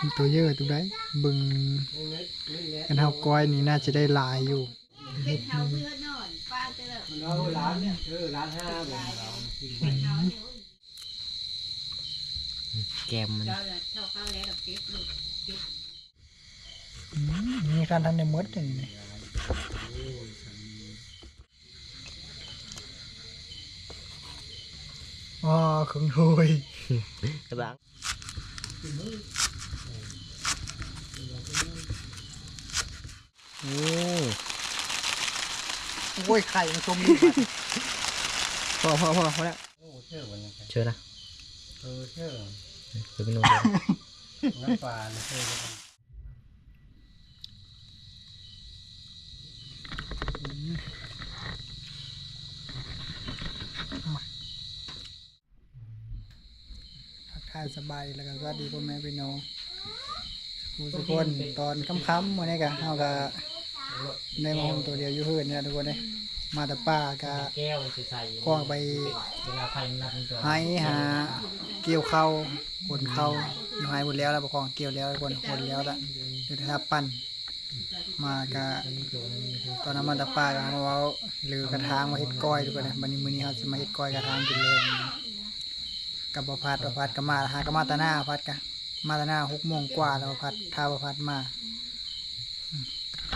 มีตัวเยอะตัวได้เบึงกันเฮาก้อยนี่น่าจะได้หลายอยู่เป็นเฮาเพื่อนนอนป้าเจอเราร้านเนี่ยเออร้านห้าแบบเรากินไปเฮาเนี่ยแกมมันเจ้าเจ้าเข้าแล้วกับเจ็บลูกอืมมีการทันในมดอย่างนี้อ๋อเครื่องถ้วยกระบัง โอ้โอ้ยไข่มันชมดีกว่าพอพอพอพอแล้วโอ้เชื่อวันนี้เชิญนะเออเชื่อเดี๋ยวไปนอนเดี๋ยวน้ำปลาเนี่ยเชื่อกันทักทายสบายแล้วก็สวัสดีพ่อแม่พี่น้องผู้ทุกคนตอนค่ำๆวันนี้กันเฮาก็ ได้มาโฮมตัวเดียวอยู่เฮือนเนี่ยทุกคนเด้มาแต่ป้าก็แก้วใส่กว้างไปเวลาไฟมันรับมันตัวให้หาเกี่ยวเข้าขนเข้าอยู่หายหมดแล้วแล้วประคองเกี่ยวแล้วคนคนแล้วละเดี๋ยวถ้าปั้นมากะตอนนั้นมันตะป้ากันมาเว้าหรือกระทางมาเฮ็ดก้อยทุกคนนะวันนี้มื้อนี้เฮาสิมาเฮ็ดก้อยกระทางกินเลยกับบ่พัดบ่พัดก็มาหาก็มาแตะหน้าพัดกะมาแตะหน้า6โมงกว่าแล้วบ่พัดถ้าบ่พัดมาอืม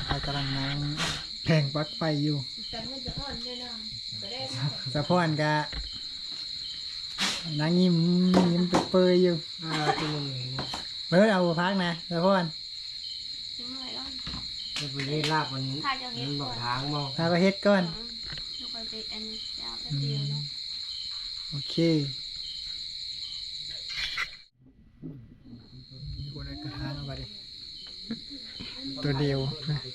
ไปกำลังนั่งแผงปลั๊กไฟอยู่จังมันจะอ่อนด้วยนะก็ได้สะพอนกะนางยิ้มยิ้มเปรยๆอยู่อ่าตัวมึงเบิร์ดเอาพักนะสะพอนถึงหน่อยแล้วจะไปได้ลาบมันถ้าจะเฮ็มัดนบก่ออกนทางมองพาไปเฮ็ดก่อนลูกไปเป็นอันยาวแป๊บเดียวเนาะโอเคมีคนเอากระทางเอาไปดิตัวเดียวนะมี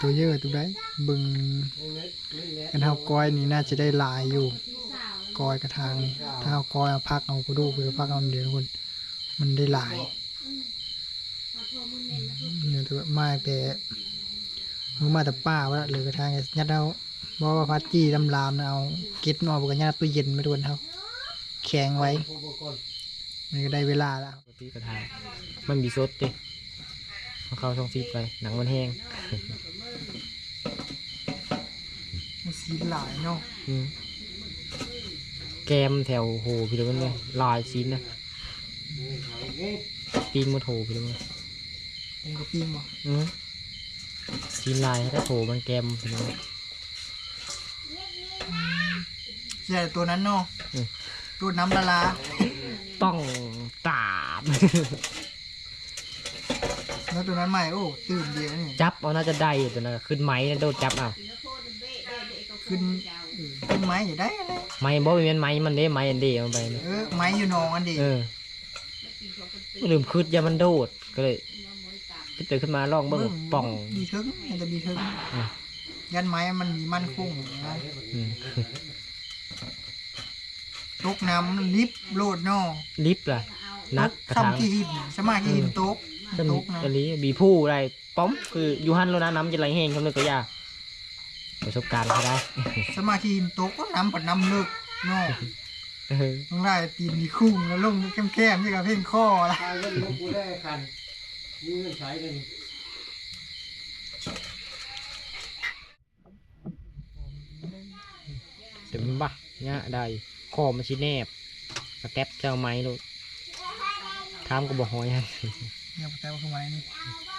ตัวเยอะตัวได้บึงกันเฮาก้อยนี่น่าจะได้ลายอยู่ก้อยกระทางนี่ถ้าเอาก้อยเอาพักเอากระดูกหรือพักเอาเดียวคนมันได้ลายเนี่ยตัวมากแต่มึงมาแต่ป้าวะหรือกระทางยัดเอาบอกว่าพัดจี้ลำลามเอาเก็ดนอกกันยัดตู้เย็นไม่โดนเขาแข็งไว้มันก็ได้เวลาแล้วกระทายมันมีซดดิ เอาเข้าช่องฟีดไปหนังมันแห้งมันสีหลายเนาะอืมแกมแถวโหพี่ดูมันเลยลายชิ้นนะปีนมาโถพี่ดูมันเองก็ปิ้งบ่อืมชิ้นลายถ้าโถมันแกมพี่ดูมันใช่ตัวนั้นเนาะอืมตัวน้ำละลาต้องตาบ แล้วตัวนั้นใหม่โอ้ตื่นเดียวนี่จับเอาน่าจะได้ตัวนั้นขึ้นไหมนะโดนจับเอาขึ้นเออขึ้นไม้อย่าได้อะไรไม้บ่เป็นไม้มันเด้ไม้อันเดียวมันไปนะเออไม้อยู่หนองอันดีเออลืมคืดยามันโดดก็เลยก็ตื่นขึ้นมาลองเบิ่งป่องมีทึงมันจะมีทึงอืมยันไม้มันมีมั่นคงนะอืมตกน้ำมันลิฟต์โลดเนาะลิฟต์ล่ะนักกระซ้ำถางที่หินสมาที่หินตก จะตมีกนะอันนี้บีผู้อะไรป้อมคืออยู่หันแล้วนะน้ำจะไหลแห้งคำนึงก็ยากประสบการณ์เขาได้สมาที่หินตกก็น้ำปัดน้ำเลิกเนาะเออต้องได้ตีนมีคุ้งแล้วลงแค้มๆนี่กับเพ่งข้อละทางเล่นลูกกูได้คันมีเงินใช้กันเดี๋ยวมันบักเนี่ยได้คอมันชิแนบกระแทบเจ้าไม้ลูกทามก็บอกหอยให้ เนี่ยแต่ว่าทำไมนี่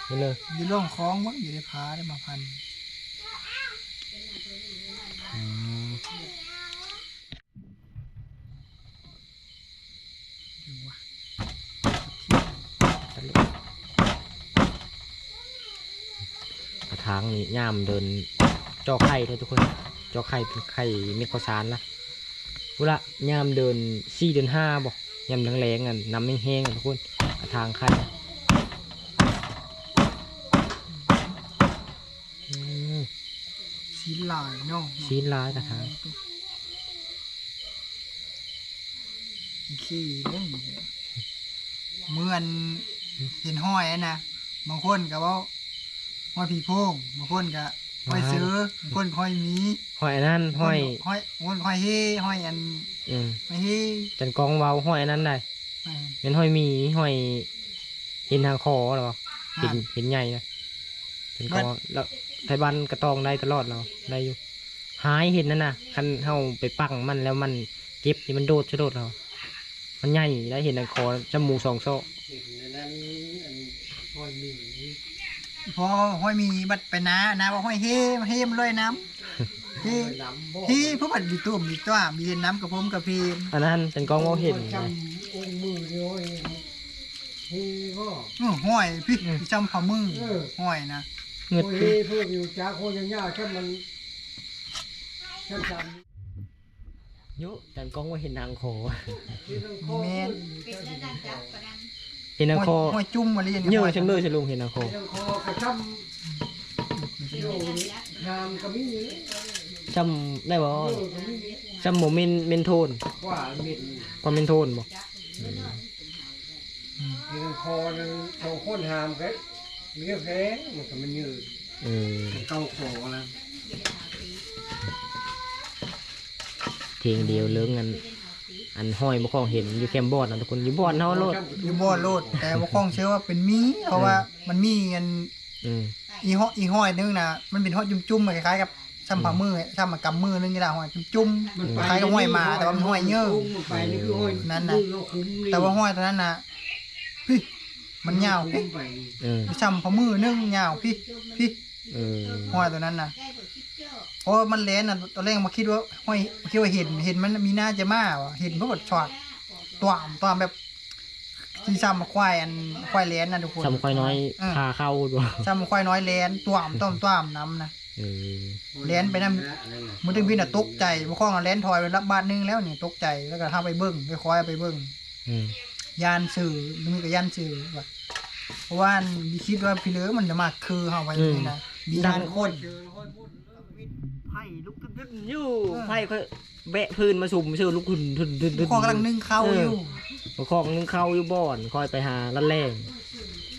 นี่เลยอยู่ร่องคล้องวะอยู่ในพาได้มาพันอืมกระถางนี่ย่ามเดินจอไข่เลยทุกคนจอไข่เป็นไข่เม็ดข้าวสารละเวลาย่ามเดินสี่เดือนห้าบอกยามแรงๆอะน้ำแห้งๆอะทุกคนกระถางไข่อืม สีหลายเนาะชิ้นร้ายกระถางขี้เล่นเหมือนเห็นห้อยอะนะบางคนก็ว่าห้อยผีโพงบางคนก็ห้อยเสือบางคนก็ห้อยหมีห้อยอันนั้นห้อย ห้อยบางคนก็ห้อยเฮ่ห้อยอันอืมห้อยเฮ่จันกองเบาห้อยอันนั้นได้อ่าเป็นห้อยหมีห้อยห็นทางคอเหรอเห็นอ่าเห็นใหญ่นะเป็นคอมันแล้ว ไทยบ้านกระตองได้ตลอดเราได้อยู่ หายเห็นนั่นน่ะคันเฮาไปปังมันแล้วมันเก็บนี่มันโดดชะโดดเรา มันใหญ่ได้เห็นทางคอจมูกสองโซ่เห็นในนั้นอันห้อยมีพอห้อยมีบัดไปนานาว่าห้อยเฮเฮมันลอยน้ำเฮน้ำบ่เฮเพราะบัดมีตุ่มมีตัวมีเห็นน้ำกับผมกับพีมอันนั้นเป็นกล้องมองเห็นจนะำองค์มือเดียวเองเฮ้ก็อื้อห้อยพี่อืมจำฝ่ามือเออห้อยนะ เงือดโอ้ยพี่เพื่ออยู่จ้าโคยังยากแค่มันแค่จเยอะแต่กล้องว่าเห็นทางคอำที่ต้องคอเป็ดแล้วดันจับประดันเห็นทางคอห้อยจุ่มมาเรียนเยอะชังเลยชังลุงเห็นทางคอที่ต้องคอกระช่ำเป็ดแล้วดันจับหามกระมี่จำได้บ่เออกระมี่จำโมเมนเมนโทนกว่าเม็ดความเมนโทนบ่ที่ต้องคอนึงสองคนหามก็ เลี้ยแพงมันก็มันยืดเออเก้าคอแล้วเทียงเดียวเลื้งอันอันห้อยบ่คองเห็นอยู่แคมบอดนะทุกคนอยู่บอดเฮาโลดอยู่บ่อโลดแต่ว่าคล้องเชื่อว่าเป็นมีเพราะว่ามันมีอันอืมอีห้ออีห้อยนึงนะมันเป็นห้อยจุ่มๆคล้ายๆกับซ้ำฝ่ามือซ้ำมากำมือนึงนี่ล่ะห้อยจุ่มๆคล้ายกับห้อยหมาแต่ว่ามันห้อยเยอะมันไปนี่คือห้อยนั่นน่ะแต่ว่าห้อยตัวนั้นน่ะพี่ มันยาวพี่ไปเออซ้ำฝ่ามือนึงยาวพี่พี่เออห้อยตัวนั้นน่ะได้บทคิดเจ้าเพราะว่ามันแลนน่ะตอนแรกมาคิดว่าห้อยคิดว่าเห็นเห็นมันมีหน้าจะมาว่ะเห็นเพราะว่าช็อตตัวอ่ำตัวอ่ำแบบที่ซ้ำควายอันควายแลนน่ะทุกคนทำค่อยน้อยเออพาเข้าด้วยซ้ำควายน้อยแลนตัวอ่ำต้อมตัวอ่ำน้ำนะเออเลี้ยนไปนำมันถึงพี่น่ะตกใจมาข้องเอาแลนทอยไปรับบ้านนึงแล้วเนี่ยตกใจแล้วก็ห้าไปเบิ้งไปคอยเอาไปเบิ้งอืม ยานสื่อมีกับยานสื่อว่ะเพราะว่ามีคิดว่าพี่เหลือมันจะมาคือเฮาไปนี่นะมียานคนไผ่ลุกขึ้นอยู่ไผ่ค่อยแบะพื้นมาสุ่มชื่อลุกขึ้นทึนทึนทึนข้องกำลังนึ่งข้าวอยู่มาคองนึงเข้าอยู่บ่อนคอยไปหาลันแรง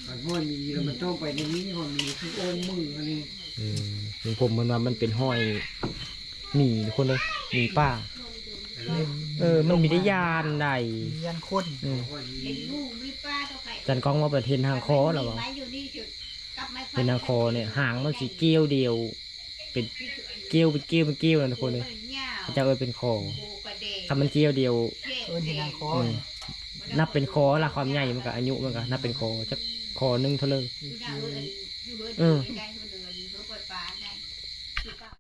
มันห้อยมีแล้วมันต้องไปในนี้ห้อยมีคือองค์มืออันนี้อืมถึงผมมันว่ามันเป็นห้อยหมีทุกคนเลยหมีป้า เออ มันมีได้ยานใดมียานคนอืมห้อยมีเห็นงูมีปลาตัวไก่จันกองว่าประเทศทางคอเหรอวะไม้อยู่นี่จุดกลับไม้ไฟเป็นทางคอเนี่ยหางมันสีเกี้ยวเดียว เป็นเกี้ยวเป็นเกี้ยวเป็นเกี้ยวนะทุกคนเลยเงาพระเจ้าเออเป็นคอโบกระเดงถ้ามันเกี้ยวเดียวเอิ้นเห็นทางคออืมนับเป็นคอละความใหญ่มันก็อายุมันก็นับเป็นคอจักคอหนึงเท่าเลยอยู่ดาวเอิญอยู่เอิญ เออ ใกล้ๆเดินอยู่เปิดฟ้าได้คือเปล่า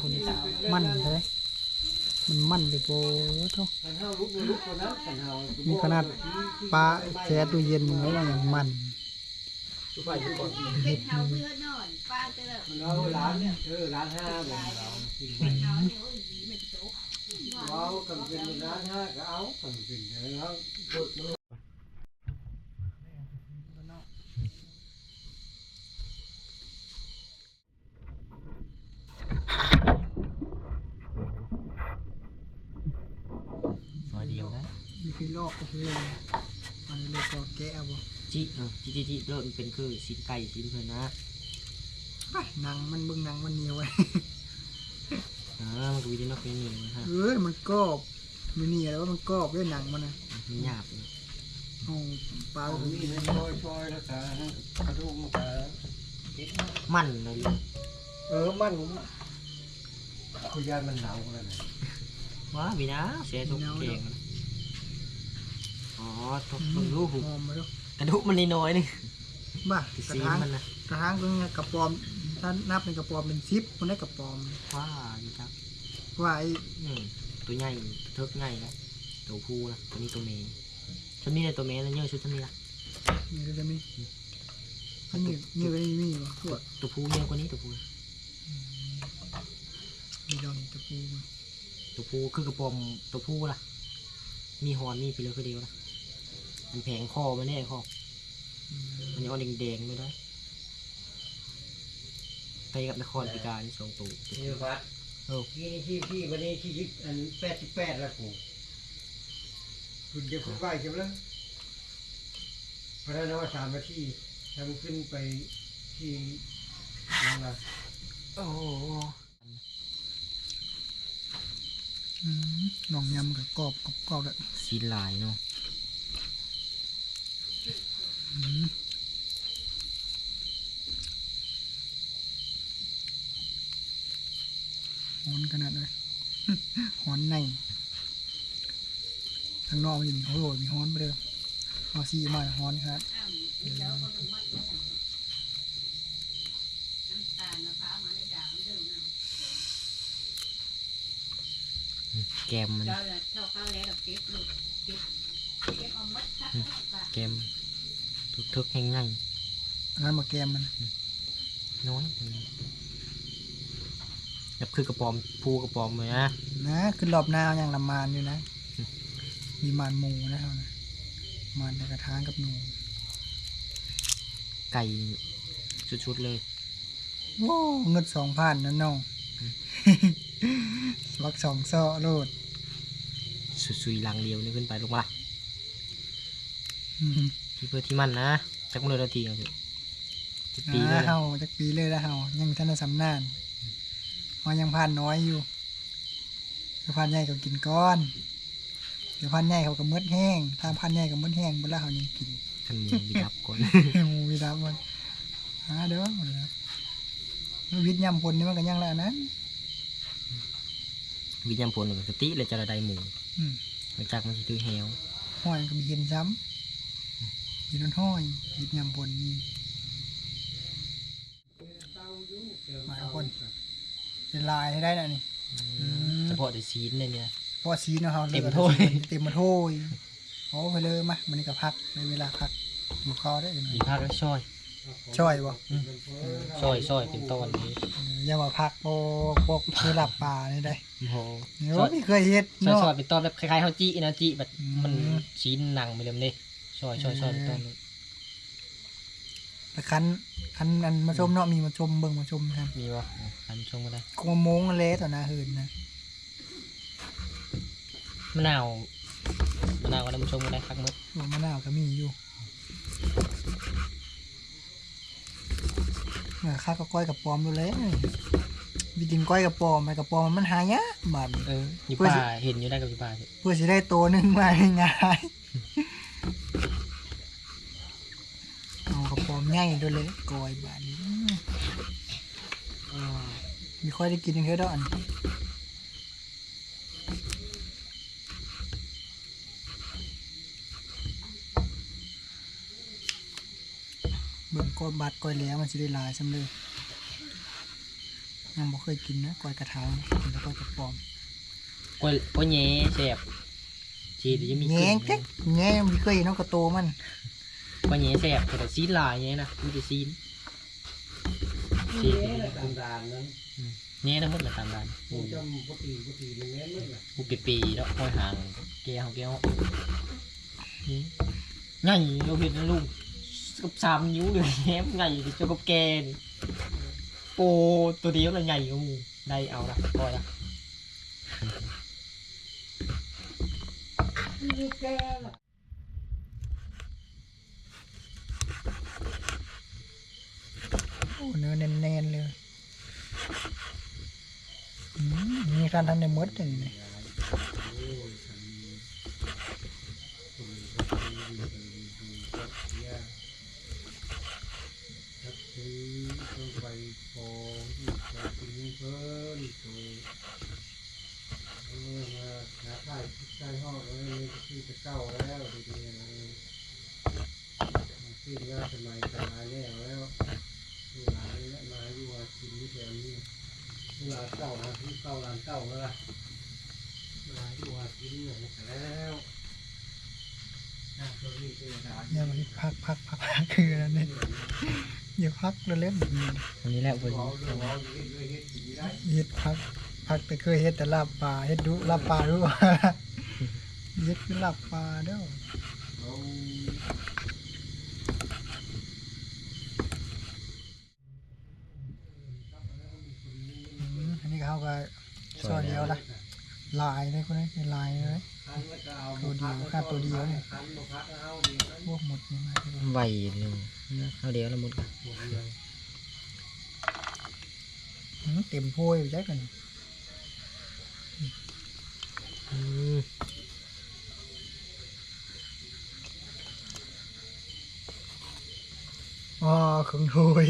คนนี้ มันเลยมันมันไปโบเท่าขันเฮาลุกลุกคนนั้นขันเฮามีขนาดปลาแช่ตู้เย็นมันว่าอย่างมันเป็นเท้าเพื่อนนอนป้าเลิดมันเอาร้านเนี่ยเออร้านห้าบอกเรากินไปเป็นเท้าเนี่ยโอ้ยดีมันโตเอากันเป็นร้านห้าก็เอากันเป็นแล้วกดมัน ซอยเดียวนะ มีพี่ลอกก็คืออันนี้เลยก็แกะบ่ จิเออจิจิจิเริ่มเป็นคือสินไก่สินเพื่อนนะไปหนังมันเบิ่งหนังมันเหนียวไว้ อ่ามันก็วิธีนอกวิธีนี้นะฮะเออมันกรอบมันเหนียวแล้วมันกรอบด้วยหนังมันนะมันหยาบเลยเอาปลาเอาก็มีมีมันซอยซอยแล้วก็กระดูกมันก็มันเลยเออมันคุยานมันหนาวแล้วนะว้าวีนะเสียทุกเก่งนะอ๋อทุกมันรู้หูหอมมาดู กระดูกมันน้อยๆนึงบ้าที่กระซีนถางมันนะกระถางตรงนี้กระปอมถ้านับเป็นกระปอมเป็นซิปคนได้กระปอมว้าอยู่ครับว่าไอ้อืมตัวใหญ่เทิกใหญ่นะตัวผู้นะตัวนี้ตัวเมย์ตัวนี้เนี่ยตัวเมย์นะเยอะชุดตัวนี้ละนี่ก็จะมีอันนี้นี่ก็มีมีวะทั่วตัวผู้เยอะกว่านี้ตัวผู้มีดองตะปูมาตัวผู้คือกระปอมตัวผู้ล่ะ มีหอนมีไปเลยคือเดียวนะมันแผงคอมันแน่คอ อืมมันยังเอาแดงๆไม่ได้ไปกับนครพิการสองตัวนี่วัดเออที่นี่ที่ที่วันนี้ที่อันแปดสิบแปดแล้วกูคุณจะคุณไหวใช่ไหมพระนครสามนาทีทำขึ้นไปที่นั่นละโอ้โหอืมลองยำกับกรอบกับกรอบเลยสีลายเนาะอืม หอนขนาดเลยหอนในทางนอกมันจะมีโอ้โหมีหอนไปเลยเอาซีมาหอนครับอ้าวเดี๋ยวคนลงมาลงน้ำตาลมะพร้าวมาในด่างเรื่องนั้นแกมมันเราจะเข้าข้าวแล้วกับเจ็บลูกเจ็บเจ็บเอามัดคักแกม ทุกทึกๆง่ายอันนั้นมาแกมมันๆน้อยแบบคือกระปอมพูกระปอมเลยนะนะขึ้นรอบหน้าเอาอย่างละมานอยู่นะ มีมานหมูนะครับนะมานในกระทางกับหนูไก่ชุดๆเลยโอ้เงินสองพันนั่นน้องอืมวักสองซ้อโลดสุยๆลังเลียวนี่ขึ้นไปลงมาละอืม ที่เพื่อที่มันนะจักมือนาทีเอาเถอะจะปีเลอ่ายนะเฮาจักปีเลยแล้วเฮายังท่านได้สำนานเฮายังพันน้อยอยู่เดี๋ยวพันใหญ่เขากินก้อนเดี๋ยวพันใหญ่เขาก็มืดแห้งถ้าพันใหญ่ก็มืดแห้งเวลาเขายังกินขันหมูบิดับก่อนหมูวิดามันหาเด้อหมดแล้ววิทย์ยำพลนี่มันก็ยังแล้วนะวิญญาณพลกับสติเลยจะระไดหมูอืมหลังจากมันสิตื้อแหวห้อยก็มีเห็นซ้ำ ยินนห้อยวิทย์ยำพลนี่มาทุกคนเป็นลายให้ได้นะนี่อืมเฉพาะแต่ซีนเลยเนี่ยเพราะว่าซีนะเขาเต็มถ้วยเต็มมาโถยโอ้ไปเลยมามันนี่ก็พักในเวลาพักอยู่คอได้ยังไงมีภาคแล้วช่อยช่วยบ่ช่อยช่อยเป็นต้นนี้เอออย่ามาพักโปกโปกคือหลับป่านี่ได้โอ้โหเดี๋ยวช่อยไม่เคยเฮ็ดช่อยเนาะช่อยเป็นต้นแบบคล้ายๆข้าวจี้นะจี้แบบอืมมันชิ้นหนังไปเลยนี่ ช่อยช่อยช่อยเป็นต้นเลยแต่คันคันอันมาชมเนาะมีมาชมเบิ่งมาชมครับมีวะอันชมมาได้คงโมงเละต่อหน้าหืนนะมะนาวมะนาวก็ได้มาชมมาได้คักมึดหัวมะนาวก็มีอยู่เออข้าก็ก้อยกับปอมดูเลยวิดินก้อยกับปอมไปกับปอมมันหายากบาดนี้เอออยู่เพื่อป่าสิเห็นอยู่ได้กับอยู่ป่าสิเพื่อสิได้ตัวหนึงมาง่ายๆเอากับปอม ง่ายด้วยเลยก้อยบาดนี้มีค่อยได้กินยังเท่าดอกอันเบิ่งก้อยบาดก้อยแล้วมันสิได้หลายซ้ำเลยยังบ่เคยกินนะก้อยกระเทากินแล้วก้อยกระปอมกล้วยกล้วยแหน่แซ่บจีเดี๋ยวจะมีแง่งกลิ่เจ๊กแง่งมีเคยเห็นน้องกระโตมัน กล้วยแหน่แซ่บแต่ซีนหลายแหน่นะมีแต่ซีนซีนตามดานนั้นแหน่ทั้งหมดเลยตามร้านกูจำปกติปกติมันแม่นเลยล่ะกูปีปีแล้วห้อยหางแก้วแก้วนี่ใหญ่เราเห็นนะลุงกับสามนิ้วเลยแหมใหญ่เจ้ากับแกนี่โปตัวเดียวเลยใหญ่กว่าหมูได้เอาละปล่อยละ โอ้ เนื้อแน่นๆเลยมีการทำในมดอย่างนี้ทักซื้อต้องไปฟองที่ไปกินเพิ่นตัวเออมาหาค่ายใกล้ห้องเลยคือจะเก้าแล้วดีๆเลยขึ้นว่าสมัยสมัยแล้วแล้วเวลานี้มาอยู่ว่ากินที่แถวนี้เวลาเก้านะที่เก้าล้านเก้าแล้วล่ะเวลาอยู่ว่ากินเนี่ยแล้วน่าจะรีบไปหาอย่ามาพักพักพักพักคืออะไรเนี่ยอย่าพักแล้วเล่นแบบนี้วันนี้แหละเพิ่นเอาเรื่องเอาอยู่เรื่อยๆเฮ็ดอยู่ได้เฮ็ดพักพักแต่เคยเฮ็ดแต่ลาบปลาเฮ็ดดุลาบปลารู้ว่าเฮ็ดคือลาบปลาเด้อ เอา อืมอันนี้ก็เขาก็ซอยเดียวละลายเลย คนนี้เป็นลายเลยคันแล้วก็เอาตัวเดียวค่าตัวเดียวเนี่ยคันบ่พักเอาเดียวนั้นพวกหมดนี่มาเลยไหวเลยเอาเดี๋ยวละหมดหมดเลยอืมเต็มโพยไปแจ๊กกันอืมอ๋อครึ่งถ้วย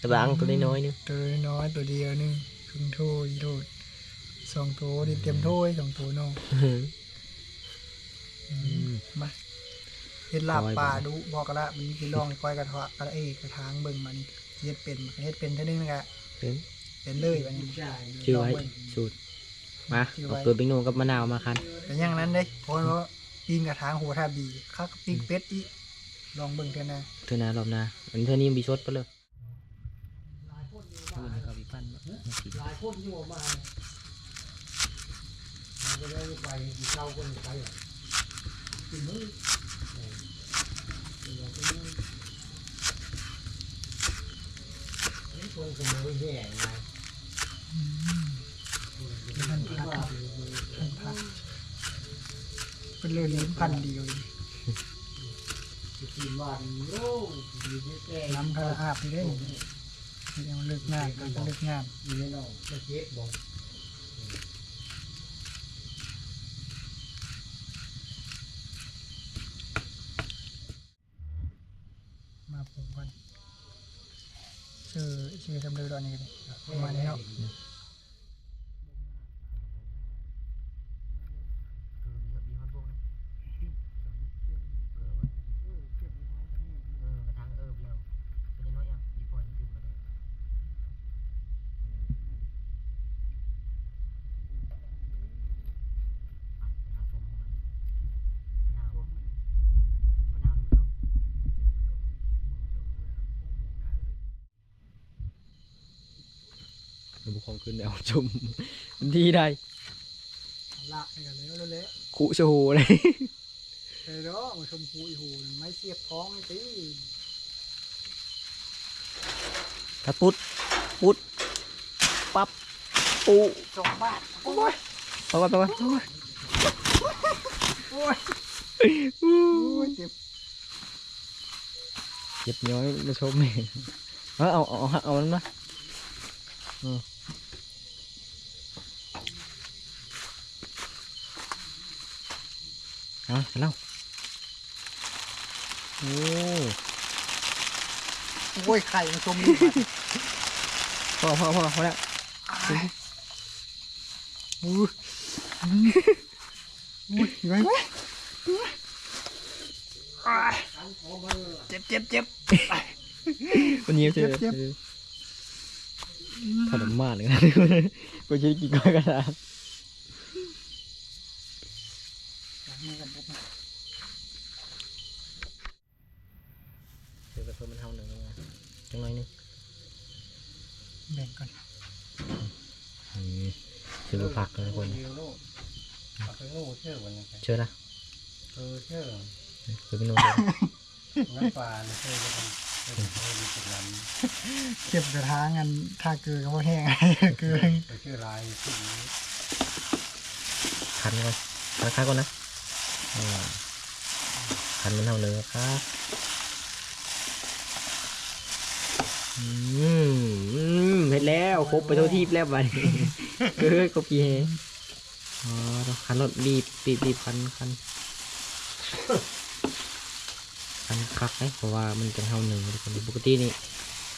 กระดังตัวน้อยๆนึงตัวน้อยตัวเดียวหนึงครึ่งถ้วยโดด สองตัวดิเต็มถ้วยสองตัวน้องมาเฮ็ดลาบปลาดูบอกกันละมันสิลองก้อยกระเทาะกระเอกระทางเบิ่งมันเฮ็ดเป็นมันเฮ็ดเป็นเท่านึงนะกะเป็นเป็นเลยบัดนี้ใช่ชื่อไว้สูตรมาเอาตัวปิ้งนูกับมะนาวมาคันแต่อย่างนั้นเด้เพราะว่าปิ้งกระทางหัวท่าบีคักปิ้งเป็ดอีกลองเบิ่งเถอะนะเท่านั้นรอบหน้าอันเท่านี้มีชดไปเลยพูดให้เขาอีกพันเนาะหลายคนอยู่มามัน ก็เลยไปกินข้าวคนไปอะกินมื้อเราก็มื้อนี่คนก็มือแย่ไงมันพักมันพักเป็นเลยลิ้นพันเดียวเลยกินวันโลกน้ำกระอาบไปได้ยังเลิกงานก็เลิกงานดีแน่นอนเจ็บบอก มาปลูกกันชื่อชื่อทำเลยดอ นนี่กันประมาณนี้เนาะบุคคล ขึ้นแล้วชมทีได้ละไปกันเลยแล้วเลยคุโชว์เลยเลยเนาะมาชมพูอีหูไม่เสียบท้องตีถ้าปุ๊ดปุ๊ดปั๊บปูสองบาทโอ้ยไปก่อนไปก่อนโอ้ยโอ้ยเจ็บเก็บย้อยมาชมเองเอาเอาเอาเอามันมาเออ เอาเสร็จแล้วโอ้โอ้ยไข่มาชมดีกว่าพอพอพอพอแล้วอู้อุ้ยยังไงวะเจ็บเจ็บเจ็บวันนี้เจอเจ็บถนมมากเลยนะกูจะได้กินก้อยกระดาษเจอกระเพิ่มมันเท่าหนึ่งนะ จังหน่อยหนึงแบ่งกันอืมซื้อมาผักเลยคนเดียวโน่เอาไปโง่เชื่อวันนี้เชื่อนะเออเชื่อซื้อเป็นโน้ตเลยน้ำปลาเนี่ยเชื่อจะเป็นเชื่อเป็นเชื่อเป็นลำเก็บกระทางกันถ้าเกลือก็พอแห้งเกลือไปเชื่อลายที่นี้คันก่อนคันคันก่อนนะอ่าคันมันเท่าหนึ่งครับ อืมอืมเห็ดแล้วครบไปทั่วทีบแล้วไปเฮ้ยครบกี่เฮอ๋อต้องคันรถบีบบีบบีบคันคันคันคักไหมเพราะว่ามันจะเท่าหนึ่งทุกคนปกตินี่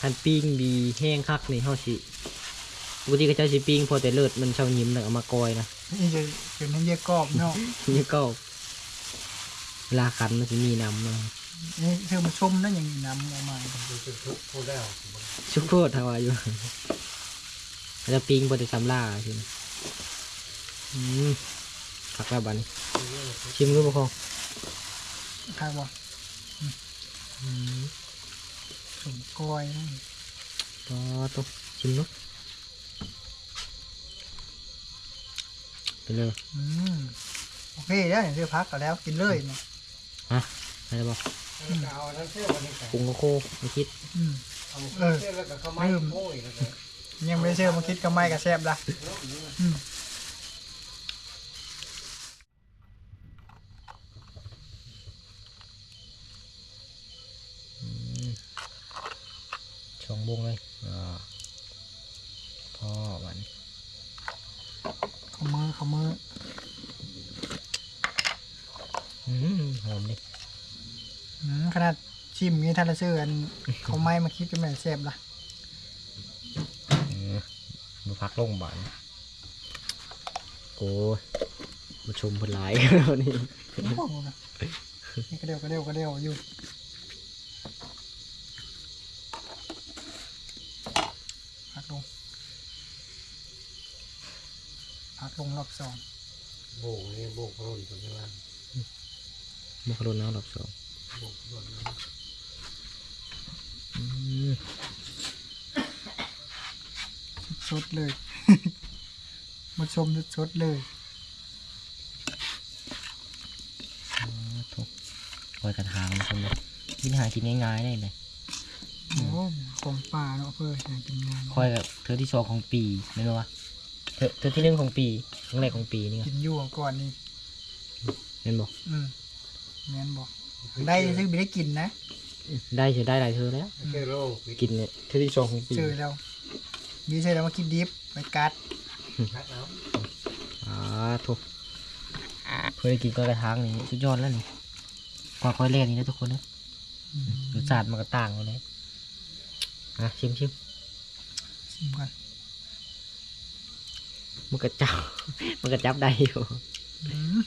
คันปิ้งบีแห้งคักนี่เท่าสิปกติก็จะสิปิ้งพอแต่เลือดมันเช่ายิ้มแล้วเอามากอยนะนี่จะเป็นน้ำเยี่ยกรอบเนาะนี่ก็เวลาคันมันจะมีน้ำเนาะ นี่เธอมาชมนั่นอย่างนี้น้ำออกมาดูเป็นทุกคนแล้วชุกโคตรทว่าอยู่แล้วปิ้งพอแต่ซ้ำล่าใช่ไหมอืมคักแล้วบัดนชิมรู้ปะคองข้างบ่อืมสมกล้อยนะก็ต้องชิมเนาะไปเลยอืมโอเคแล้วเดี๋ยวพักก็แล้วกินเลยเนาะไปเลยบอก เอาทั้งเชื่อวันนี้ปรุงก็โคไม่คิดอืมเอาเชื่อแล้วก็เข้าไม้โง่อีกแล้วก็ยังไม่ได้เชื่อมาคิดกับไม้กับแซบละอืมช่องบงเลยอ่าพ่อวัน ขมือขมือ อืมหอมดิอืมขนาดชิมงี้ท่านละเสื้ออันเขาไม้มาคิดจะแม่นแซ่บล่ะเออมาพักลงบ่ายโอ้ยมาชมเพนหลายวันนี้โอ้โหนี่กระเดียวกระเดียวกระเดียวอยู่พักลงพักลงรอบสองโบกนี่โบกร่นตัวนี้ว่ามาคารุนน้ำรอบสองโบกร่นอืม สดๆเลย มาชมสดๆเลยถูกคอยกระถางมาชมเลยกินหากินง่ายๆได้เลยโอ้ของป่าเนาะเพื่ออยากกินงานคอยกับเธอที่สองของปีไม่รู้วะเธอเธอที่หนึ่งของปีครั้งแรกของปีนี่ไงกินอยู่ก่อนนี่เห็นบอกอืมแม่นบอกได้ซึ่งไม่ได้กินนะ ได้เธอได้หลายเธอแล้วแค่โรคปิดกินเนี่ยเธอที่สองของปีเจอแล้วมีเจอแล้วมากินดิฟไปกัดคัดเอาอ่าถูกเคยได้กินก้อยกระถางนี่สุดยอดแล้วนี่กว่าก้อยแรกนี่นะทุกคนนะรสชาติมันก็ต่างกันเลยอะชิมชิมชิมก่อนมันก็จับมันก็จับได้อยู่อืม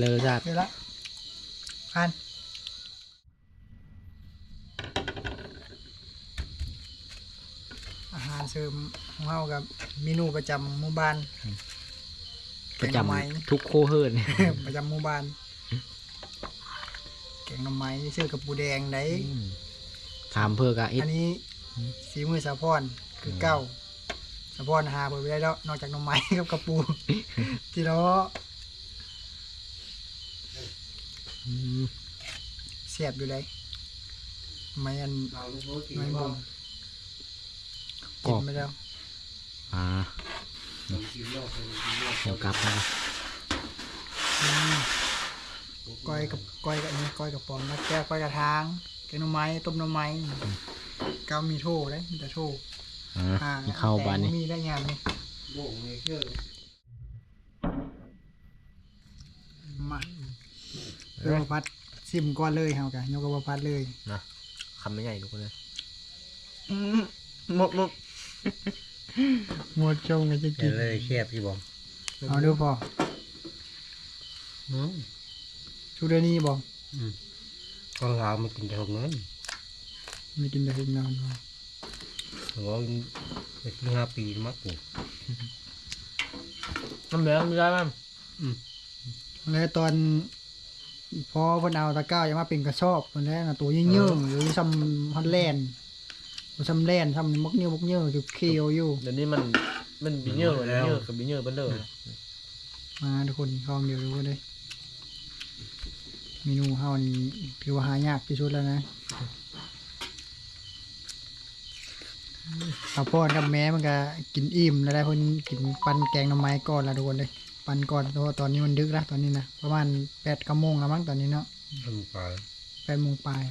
เลยรสชาติเดี๋ยวละผ่านอาหาร เสริมของเรากับเมนูประจำหมู่บ้านประแกงหน่อไม้จำทุกโคเฮิร์นประจำหมู่บ้าน แกงหน่อไม้เชื่อกับปูแดงไหนถามเพื่อกะเอ็ดอันนี้สีมือสาพรคือเก้าสาพรหาเปิดไปได้แล้ว นอกจากหน่อไม้ กับกระปู ที่เราอืมเสียบอยู่เลยไม่อันเอาลูกโน้ตกินไม่บ่บ่ม กินไปแล้วอ่ากินโลกกินโลกเดี๋ยวกลับมาอืมก้อยกับก้อยกับอันนี้ก้อยกับปอมแล้วแก้วก้อยกระทางแกงหน่อไม้ต้มหน่อไม้ก้าวมีโถเลยมีแต่โถอ่าอ่าเข้าบ้านแต่นี่มีได้งานนี่โบกนี่เชื่อมาเออพัดซิมก่อนเลยเฮากันยกกระพัดเลยนะคำไม่ใหญ่ทุกคนเลยหมกหมก หมดจงกันจะกินเลยเชียบพี่บอมเอาดูพออืมชุดเดี๋ยวนี้บอกก็เรามากินแต่หกนั้นไม่กินแต่เห็ดนอนพอหรือว่าไปที่ห้าปีมากกว่าน้ำเหลืองมีได้มั้ยแล้วตอนพอเพิ่นเอาตะกร้ายังมาเป็นกระสอบเพิ่นแล้วนะตัวยิ่งเยิ่งหรือซ้ำฮอลแลนด์ บ่ซ้ำแลนด์ซ้ำมกเนื้อมกเนื้ออยู่เคียวอยู่ เดี๋ยวนี้มันมันบิเนอร์บิเนอร์กับบิเนอร์เบนเดอร์มาทุกคนคลองเดียวรู้เลยเมนูเฮานี่ถือว่าหายากที่สุดแล้วนะข้าวโพดกับแม้มันก็กินอิ่มแล้วได้เพิ่นกินปันแกงหน่อไม้ก่อนละทุกคนเลย ปันก่อนเพราะว่าตอนนี้มันดึกแล้วตอนนี้นะประมาณแปดกโมงแล้วมั้งตอนนี้เนาะทำไปแปดโมงปลาย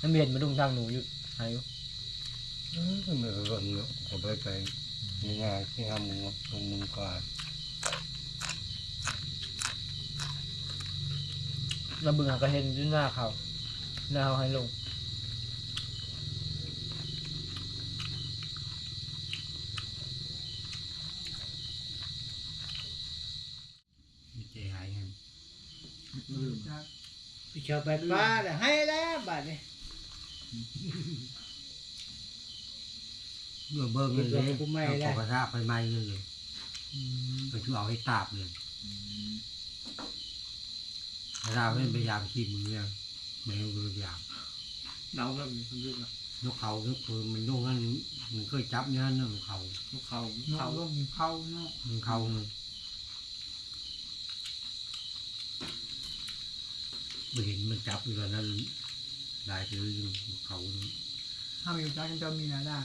น้ำเย็นมาดุงทางหนูอยู่อายุเออเมื่อก่อนเนาะผมไปไปงานที่ห้ามุงตรงมุงกว่าเราเบิ่งหากระเห็นอยู่หน้าเขาหน้าเขาให้ลงมีใจหายเงิน พี่เชียวไปบ้าเลยให้แล้วบาทนี่เมื่อเบิ่งเลยเลยเอากระทะไปไหม้เลยไปช่วยเอาให้ตาบเลยเราให้พยายามขี้มือเนี่ยไม่รู้พยายามหนาวแบบนี้คุณรู้ไหมนกเขานกปืนมันนกนั้นมันเคยจับเนี่ยนั่นเขาลูกเขาเขาก็มีเข้าเนาะมันเขามัน ไม่เห็นมันจับอยู่ตอนนั้นได้ถืออยู่เขาห้ามอยู่จ้ากันจะมีนะด้า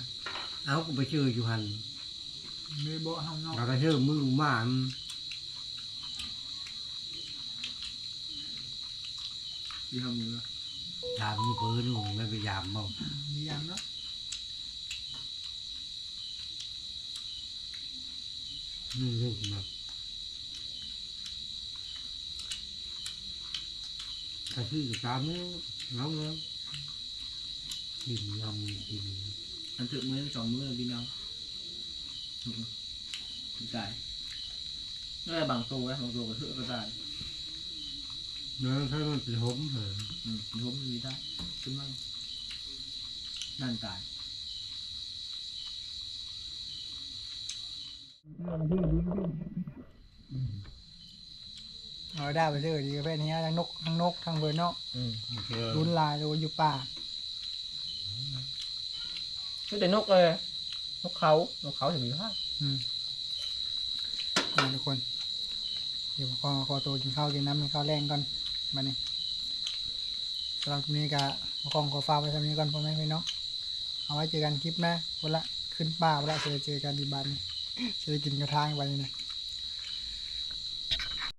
เอาก็ไปเชื่ออยู่หันไม่โบะห้ามเนาะเราก็เชื่อมือหมามันที่ทำมือยามมือเพื่อนู่นไม่ไปยามบ่มีอย่างเนาะนู่นนู่นมา ถ้าซื้อกับตามนี้น้องเนาะกินยำกินอันถึกมือสองมือเลยพี่น้องอืมตายนี่นแหละบางตัวนะบางตัวก็ถือก็ตายเนื้อถ้ามันเป็นหมเหรออืมล้มมีได้ขึ้นมานั่นตาย เอาได้ไปเจอดีประเภทนี้ทั้งนกทั้งนกทั้งเบอร์เนาะอืมรุนลายตัวอยู่ป่าก็แต่นกเลยนกเขานกเขาถึงมีพลาดอืมอ่าทุกคน เดี๋ยวขอขอตัวกินข้าวกินน้ำกินข้าวแรงก่อนมานี่สำหรับคลิปนี้ก็ขอของขอฝากไว้เท่านี้ก่อนพ่อแม่พี่น้องเอาไว้เจอกันคลิปหน้าคนละขึ้นป่าเวลาจะได้เจอกันที่บ้านจะได้กินกระทางไปนี่นะ